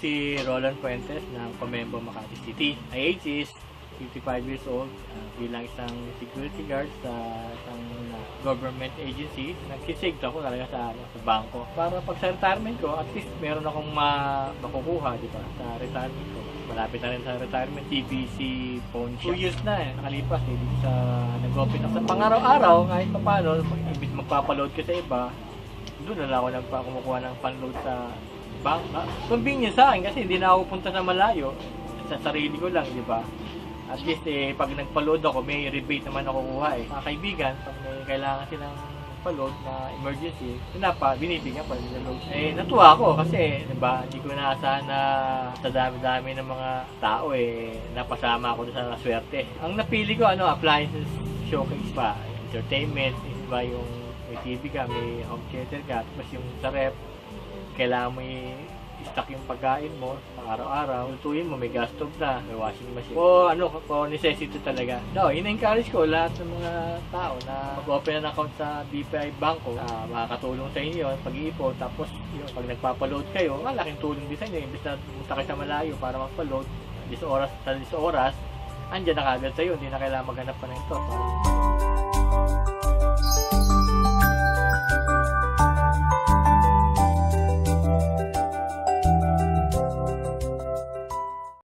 si Roland Fuentes ng Comembo Makati City. My age is 55 years old uh, bilang isang security guard sa isang uh, government agency. Nagsisave ako talaga sa, ano, sa bangko. Para pag sa retirement ko, at least meron akong ma makukuha, di ba, sa retirement ko. Malapit na rin sa retirement, TBC phone shop. Two years na eh, nakalipas eh, dito sa nag-open ako. Sa pang-araw-araw, kahit pa paano, ibig magpapaload ka sa iba, doon na lang ako nagpa kumukuha ng panload sa bank. Ah, convenient sa akin kasi hindi na ako punta sa malayo. Sa sarili ko lang, di ba? At least eh, pag nagpa-load ako, may rebate naman ako kuha eh. Mga kaibigan, pag may kailangan silang pa-load na emergency, yun na pa, binibigyan pa nila load. Eh, natuwa ako kasi, di ba, hindi ko inaasahan na sa dami-dami ng mga tao eh, napasama ako sa swerte. Ang napili ko, ano, appliances showcase pa, entertainment, iba yung may TV ka, may home theater ka, tapos yung sa rep, kailangan mo i-stock yung pagkain mo araw-araw. Lutuin mo, may gas stove na, may washing machine. O ano, o necessity talaga. No, in-encourage ko lahat ng mga tao na mag-open ng account sa BPI Banko. Uh, makakatulong sa inyo pag-iipon. Tapos, yung pag nagpapaload kayo, malaking tulong din sa inyo. Imbis na pumunta kayo sa malayo para magpaload, 10 oras sa 10 oras, andyan na kagad sa'yo. Hindi na kailangan maghanap pa ng ito.